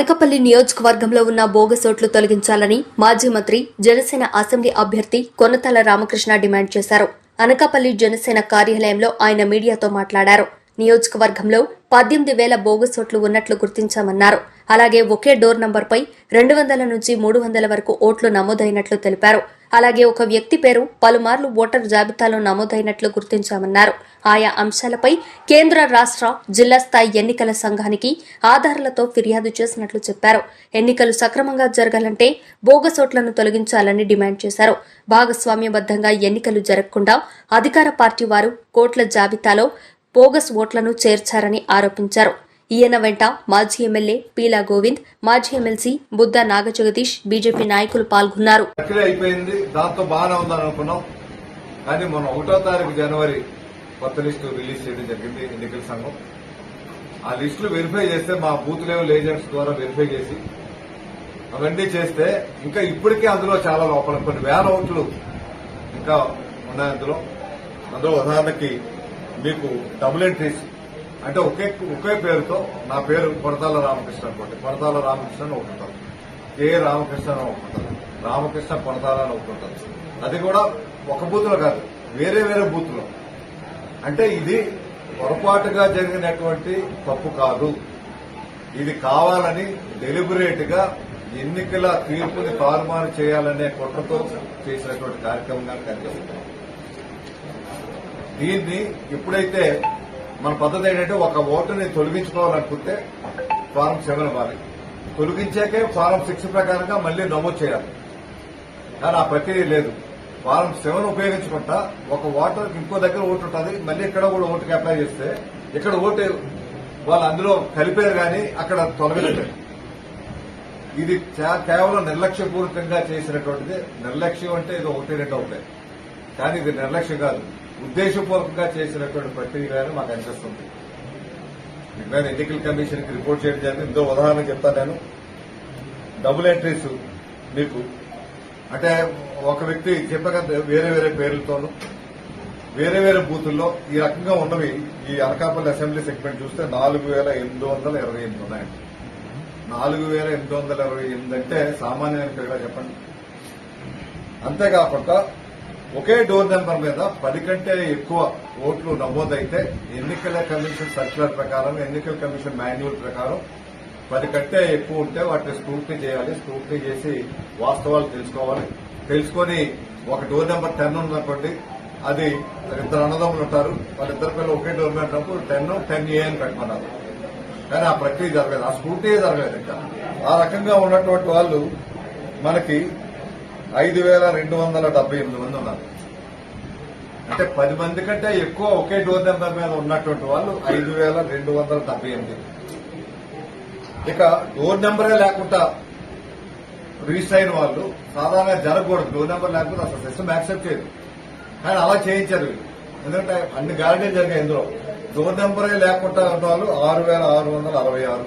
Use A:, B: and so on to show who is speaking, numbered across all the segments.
A: అనకపల్లి నియోజకవర్గంలో ఉన్న బోగసోట్లు తొలగించాలని మాజీ మంత్రి జనసేన అసెంబ్లీ అభ్యర్థి కొనతల రామకృష్ణ డిమాండ్ చేశారు. అనకాపల్లి జనసేన కార్యాలయంలో ఆయన మీడియాతో మాట్లాడారు. నియోజకవర్గంలో పద్దెనిమిది వేల బోగసోట్లు ఉన్నట్లు గుర్తించామన్నారు. అలాగే ఒకే డోర్ నంబర్పై రెండు వందల నుంచి మూడు వందల వరకు ఓట్లు నమోదైనట్లు తెలిపారు. అలాగే ఒక వ్యక్తి పేరు పలుమార్లు ఓటర్ జాబితాలో నమోదైనట్లు గుర్తించామన్నారు. ఆయా అంశాలపై కేంద్ర రాష్ట్ర జిల్లా స్థాయి ఎన్నికల సంఘానికి ఆధారాలతో ఫిర్యాదు చేసినట్లు చెప్పారు. ఎన్నికలు సక్రమంగా జరగాలంటే బోగసోట్లను తొలగించాలని డిమాండ్ చేశారు. భాగస్వామ్యబద్దంగా ఎన్నికలు జరగకుండా అధికార పార్టీ వారు కోట్ల జాబితాలో బోగస్ ఓట్లను చేర్చారని ఆరోపించారు. ఈయన వెంట మాజీ ఎమ్మెల్యే పీలా గోవింద్ మాజీ ఎమ్మెల్సీ బుద్ధ నాగజగదీష్ బీజేపీ నాయకులు పాల్గొన్నారు.
B: అయిపోయింది. దాంతో బాగానే ఉందని అనుకున్నాం. కానీ మనం ఒకటో తారీఖు జనవరి కొత్త లిస్టు రిలీజ్ చేయడం జరిగింది ఎన్నికల సంఘం. ఆ లిస్టులు వెరిఫై చేస్తే మా బూత్ లెవెల్ ఏజెంట్స్ ద్వారా వెరిఫై చేసి అవన్నీ చేస్తే ఇంకా ఇప్పటికే అందులో చాలా లోపల కొన్ని వేల ఓట్లు ఇంకా ఉన్నాయి అందులో అందులో ఉదాహరణకి మీకు డబుల్ ఎంట్రీస్ అంటే ఒకే ఒకే పేరుతో నా పేరు కొరతాల రామకృష్ణ అనుకోండి. కొరతాల రామకృష్ణ అని ఒకటి ఉంటుంది. కే రామకృష్ణ అని ఒకటి రామకృష్ణ కొరతాల అని ఒకటి అది కూడా ఒక బూత్లో కాదు వేరే వేరే బూత్లో. అంటే ఇది పొరపాటుగా జరిగినటువంటి తప్పు కాదు. ఇది కావాలని డెలిబరేట్గా ఎన్నికల తీర్పుని తారుమారు చేయాలనే కుట్రతో చేసినటువంటి కార్యక్రమంగా కనిపిస్తుంది. దీన్ని ఎప్పుడైతే మన పద్ధతి ఏంటంటే ఒక ఓటుని తొలగించుకోవాలనుకుంటే ఫారం సెవెన్ ఇవ్వాలి. తొలగించాకే ఫారం సిక్స్ ప్రకారంగా మళ్ళీ నమోదు చేయాలి. కానీ ఆ ప్రక్రియ లేదు. ఫారం సెవెన్ ఉపయోగించుకుంటా ఒక ఓటర్కి ఇంకో దగ్గర ఓటు ఉంటుంది. మళ్ళీ ఇక్కడ కూడా ఓటుకి అప్లై చేస్తే ఇక్కడ ఓటు వాళ్ళు అందులో కలిపారు కానీ అక్కడ తొలగలేదు. ఇది కేవలం నిర్లక్ష్యపూర్వకంగా చేసినటువంటిది. నిర్లక్ష్యం అంటే ఇది ఒకటి రెండు అవుతాయి. కానీ ఇది నిర్లక్ష్యం కాదు. ఉద్దేశపూర్వకంగా చేసినటువంటి ప్రక్రియ అని మాకు అనిపిస్తుంది దీని మీద ఎన్నికల కమిషన్కి రిపోర్ట్ చేయడం జరిగింది. ఇందో ఉదాహరణ చెప్తాను నేను. డబుల్ ఎంట్రీస్ మీకు అంటే ఒక వ్యక్తి చెప్పక వేరే వేరే పేర్లతోనూ వేరే వేరే బూతుల్లో ఈ రకంగా ఉన్నవి ఈ అనకాపల్లి అసెంబ్లీ సెగ్మెంట్ చూస్తే నాలుగు వేల ఎనిమిది వందల ఇరవై ఎనిమిది ఉన్నాయండి నాలుగు వేల ఎనిమిది వందల ఇరవై ఎనిమిది అంటే సామాన్యానికి చెప్పండి. అంతేకాకుండా ఒకే డోర్ నెంబర్ మీద పది కంటే ఎక్కువ ఓట్లు నమోదైతే ఎన్నికల కమిషన్ సర్క్యులర్ ప్రకారం ఎన్నికల కమిషన్ మాన్యువల్ ప్రకారం పది కంటే ఎక్కువ ఉంటే వాటిని స్క్రూటినీ చేయాలి. స్క్రూటినీ చేసి వాస్తవాలు తెలుసుకోవాలి. తెలుసుకొని ఒక డోర్ నెంబర్ టెన్ ఉందనుకోండి అది ఇద్దరు అన్నదమ్ములు ఉంటారు. వాళ్ళిద్దరి పిల్లలు ఒకే door number ten ten A అని పెట్టమన్నారు కానీ ఆ ప్రక్రియ జరగలేదు. ఆ స్కూటీ జరగలేదు ఇంకా. ఆ రకంగా ఉన్నటువంటి వాళ్ళు మనకి ఐదు వేల రెండు వందల డెబ్బై ఎనిమిది మంది ఉన్నారు. అంటే పది మంది కంటే ఎక్కువ ఒకే డోర్ నెంబర్ మీద ఉన్నటువంటి వాళ్ళు ఐదు వేల రెండు వందల డెబ్బై ఎనిమిది. ఇక డోర్ నెంబరే లేకుండా రిజిస్టర్ అయిన వాళ్ళు సాధారణంగా జరగకూడదు. డోర్ నెంబర్ లేకపోతే అసలు సిస్టమ్ యాక్సెప్ట్ చేయదు కానీ అలా చేయించారు ఎందుకంటే అన్ని గ్యారంటీలు జరిగాయి ఇందులో. డోర్ నెంబరే లేకుండా ఉన్న వాళ్ళు ఆరు వేల ఆరు వందల అరవై ఆరు.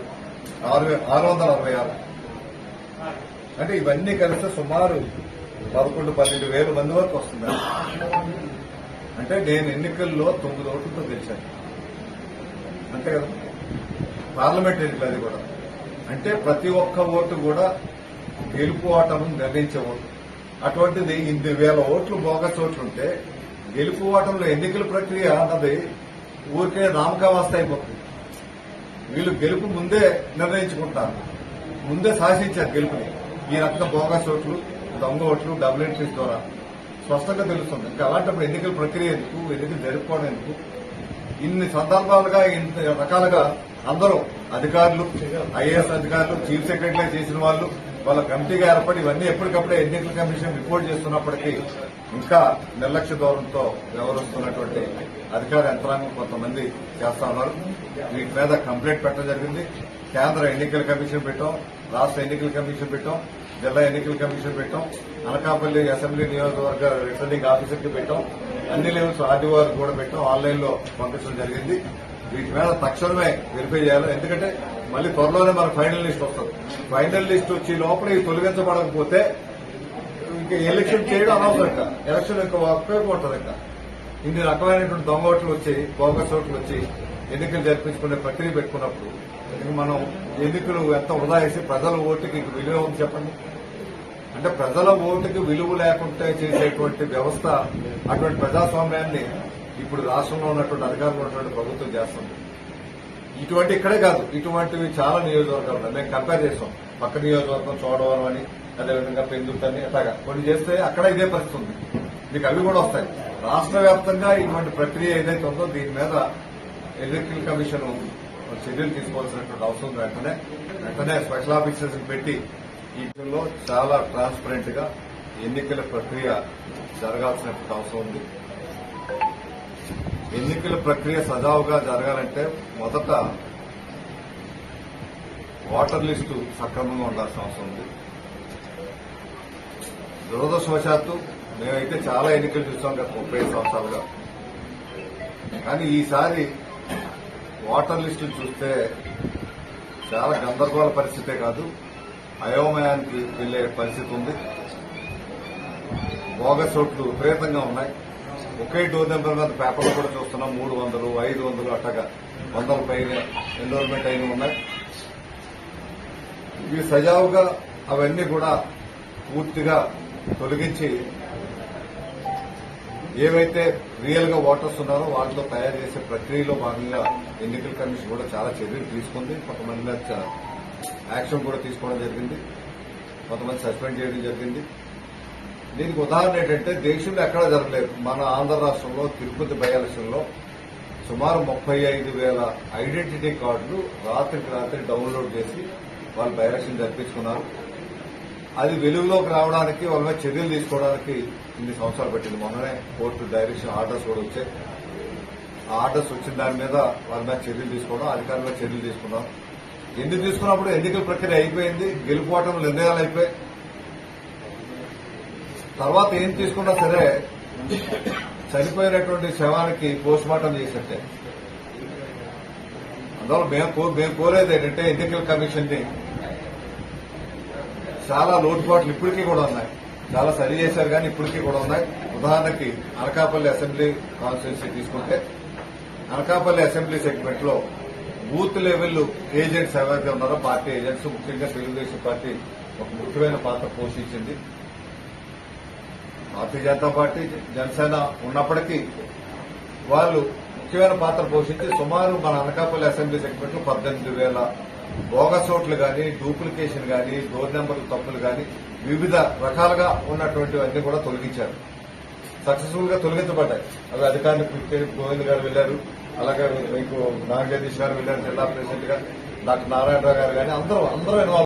B: ఆరు ఆరు వందల అరవై ఆరు. అంటే ఇవన్నీ కలిస్తే సుమారు పదకొండు పన్నెండు వేల మంది వరకు వస్తుంది అంటే నేను ఎన్నికల్లో తొమ్మిది ఓట్లతో గెలిచాను. అంతే కదా? పార్లమెంట్ ఎన్నికలు అది కూడా. అంటే ప్రతి ఒక్క ఓటు కూడా గెలుపు ఓటము నిర్ణయించే ఓటు. అటువంటిది ఇన్ని వేల ఓట్లు బోగస్ ఓట్లుంటే గెలుపు ఓటంలో ఎన్నికల ప్రక్రియ అన్నది ఊరికే నామకావస్థ అయిపోతుంది. వీళ్ళు గెలుపు ముందే నిర్ణయించుకుంటారు. ముందే శాసించారు గెలుపుని. ఈ రకంగా బోగస్ ఓట్లు దొంగ ఓట్లు డబుల్ ఎంట్రీస్ ద్వారా స్పష్టంగా తెలుస్తుంది. ఇంకా అలాంటప్పుడు ఎన్నికల ప్రక్రియ ఎందుకు? ఎన్నికలు జరుపుకోవడం ఎందుకు? ఇన్ని సందర్భాలుగా ఇంత రకాలుగా అందరూ అధికారులు ఐఏఎస్ అధికారులు చీఫ్ సెక్రటరీ చేసిన వాళ్ళు వాళ్ళ కమిటీగా ఏర్పడి ఇవన్నీ ఎప్పటికప్పుడే ఎన్నికల కమిషన్ రిపోర్ట్ చేస్తున్నప్పటికీ ఇంకా నిర్లక్ష్య ధోరణితో వ్యవహరిస్తున్నటువంటి అధికార యంత్రాంగం కొంతమంది చేస్తా ఉన్నారు. వీటి మీద కంప్లైంట్ పెట్టడం జరిగింది. కేంద్ర ఎన్నికల కమిషన్ పెట్టాం రాష్ట్ర ఎన్నికల కమిషన్ పెట్టాం జిల్లా ఎన్నికల కమిషన్ పెట్టాం అనకాపల్లి అసెంబ్లీ నియోజకవర్గ రిటర్నింగ్ ఆఫీసర్కి పెట్టాం. అన్ని లెవెల్స్ ఆర్డీఓ కూడా పెట్టాం. ఆన్లైన్లో పంపించడం జరిగింది. వీటి మీద తక్షణమే వెరిఫై చేయాలి. ఎందుకంటే మళ్ళీ త్వరలోనే మన ఫైనల్ లిస్ట్ వస్తుంది. ఫైనల్ లిస్ట్ వచ్చి లోపల ఇవి తొలగించబడకపోతే ఇంకా ఎలక్షన్ చేయడం అనవసరం ఇంకా ఎలక్షన్ ఇంకా ఉపయోగపడుతుంది ఇంకా ఇన్ని రకమైనటువంటి దొంగ ఓట్లు వచ్చి బోగస్ ఓట్లు వచ్చి ఎన్నికలు జరిపించుకునే ప్రక్రియ పెట్టుకున్నప్పుడు మనం ఎన్నికలు ఎంత వృధా చేసి ప్రజల ఓటుకి ఇంక విలువ ఉంది చెప్పండి? అంటే ప్రజల ఓటుకి విలువ లేకుండా చేసేటువంటి వ్యవస్థ అటువంటి ప్రజాస్వామ్యాన్ని ఇప్పుడు రాష్ట్రంలో ఉన్నటువంటి అధికారంలో ఉన్నటువంటి ప్రభుత్వం చేస్తుంది. ఇటువంటి ఇక్కడే కాదు ఇటువంటివి చాలా నియోజకవర్గాలు ఉన్నాయి. మేము కంపేర్ చేస్తాం. పక్క నియోజకవర్గం చూడవరం అని అదేవిధంగా పెందుతని అట్లాగా. కొన్ని చేస్తే అక్కడ ఇదే పరిస్థితి ఉంది. మీకు అవి కూడా వస్తాయి. రాష్ట్ర వ్యాప్తంగా ఇటువంటి ప్రక్రియ ఏదైతే ఉందో దీని మీద ఎలక్ట్రికల్ కమిషన్ చర్యలు తీసుకోవాల్సినటువంటి అవసరం ఉంది. వెంటనే వెంటనే స్పెషల్ ఆఫీసర్స్ పెట్టి ఈ చాలా ట్రాన్స్పరెంట్గా ఎన్నికల ప్రక్రియ జరగాల్సినటువంటి అవసరం ఉంది. ఎన్నికల ప్రక్రియ సజావుగా జరగాలంటే మొదట ఓటర్ లిస్టు సక్రమంగా ఉండాల్సిన అవసరం ఉంది. దురదృష్టవశాత్తు మేమైతే చాలా ఎన్నికలు చూసాం గత ముప్పై సంవత్సరాలుగా. కానీ ఈసారి ఓటర్ లిస్టులు చూస్తే చాలా గందరగోళ పరిస్థితే కాదు. అయోమయానికి వెళ్ళే పరిస్థితి ఉంది. బోగస్ ఓట్లు విపరీతంగా ఉన్నాయి. ఒకే డోర్ నెంబర్ మీద పేపర్లు కూడా చూస్తున్నాం. మూడు వందలు ఐదు వందలు అట్టగా వందల పైన ఎన్రోల్మెంట్ అయిన ఉన్నాయి. ఇవి సజావుగా అవన్నీ కూడా పూర్తిగా తొలగించి ఏవైతే రియల్గా ఓటర్స్ ఉన్నారో వాటిలో తయారు చేసే ప్రక్రియలో భాగంగా ఎన్నికల కమిషన్ కూడా చాలా చర్యలు తీసుకుంది. కొంతమంది చ- యాక్షన్ కూడా తీసుకోవడం జరిగింది. కొంతమంది సస్పెండ్ చేయడం జరిగింది. దీనికి ఉదాహరణ ఏంటంటే దేశంలో ఎక్కడా జరగలేదు. మన ఆంధ్ర రాష్ట్రంలో తిరుపతి బై ఎలక్షన్లో సుమారు ముప్పై ఐదు వేల ఐడెంటిటీ కార్డులు రాత్రికి రాత్రి డౌన్లోడ్ చేసి వాళ్ళు బై ఎలక్షన్ జరిపించుకున్నారు. అది వెలుగులోకి రావడానికి వాళ్ళ మీద చర్యలు తీసుకోవడానికి ఇన్ని సంవత్సరాలు పట్టింది. మొన్ననే కోర్టు డైరెక్షన్ ఆర్డర్స్ కూడా వచ్చాయి. ఆ ఆర్డర్స్ వచ్చిన దాని మీద వాళ్ళ మీద చర్యలు తీసుకోవడం అధికారుల చర్యలు తీసుకున్నాం. ఎందుకు తీసుకున్నప్పుడు ఎన్నికల ప్రక్రియ అయిపోయింది గెలుపోవటం నిర్ణయాలు అయిపోయాయి? తర్వాత ఏం తీసుకున్నా సరే చనిపోయినటువంటి శవానికి పోస్ట్ మార్టం చేసినట్టే అందువల్ల మేము మేము కోరేది ఏంటంటే ఎన్నికల కమిషన్ని చాలా లోటుపాట్లు ఇప్పటికీ కూడా ఉన్నాయి. చాలా సరి చేశారు కానీ ఇప్పటికీ కూడా ఉన్నాయి. ఉదాహరణకి అనకాపల్లి అసెంబ్లీ కాన్స్టిట్యున్సీ తీసుకుంటే అనకాపల్లి అసెంబ్లీ సెగ్మెంట్లో బూత్ లెవెల్ ఏజెంట్స్ ఎవరైతే ఉన్నారో పార్టీ ఏజెంట్స్ ముఖ్యంగా తెలుగుదేశం పార్టీ ఒక ముఖ్యమైన పాత్ర పోషించింది. భారతీయ జనతా పార్టీ జనసేన ఉన్నప్పటికీ వాళ్ళు ముఖ్యమైన పాత్ర పోషించి సుమారు మన అనకాపల్లి అసెంబ్లీ సెగ్మెంట్లో పద్దెనిమిది వేల బోగస్ ఓట్లు కానీ డూప్లికేషన్ కానీ డోర్ నెంబర్ల తప్పులు కానీ వివిధ రకాలుగా ఉన్నటువంటివన్నీ కూడా తొలగించారు. సక్సెస్ఫుల్గా తొలగించబడ్డాయి. అవి అధికారులు పిలిచే గోవింద్ గారు వెళ్ళారు అలాగే మీకు నాగజగదీష్ గారు వెళ్ళారు జిల్లా ప్రెసిడెంట్ గారు డాక్టర్ నారాయణరావు గారు కానీ అందరూ అందరూ ఇన్వాల్వ్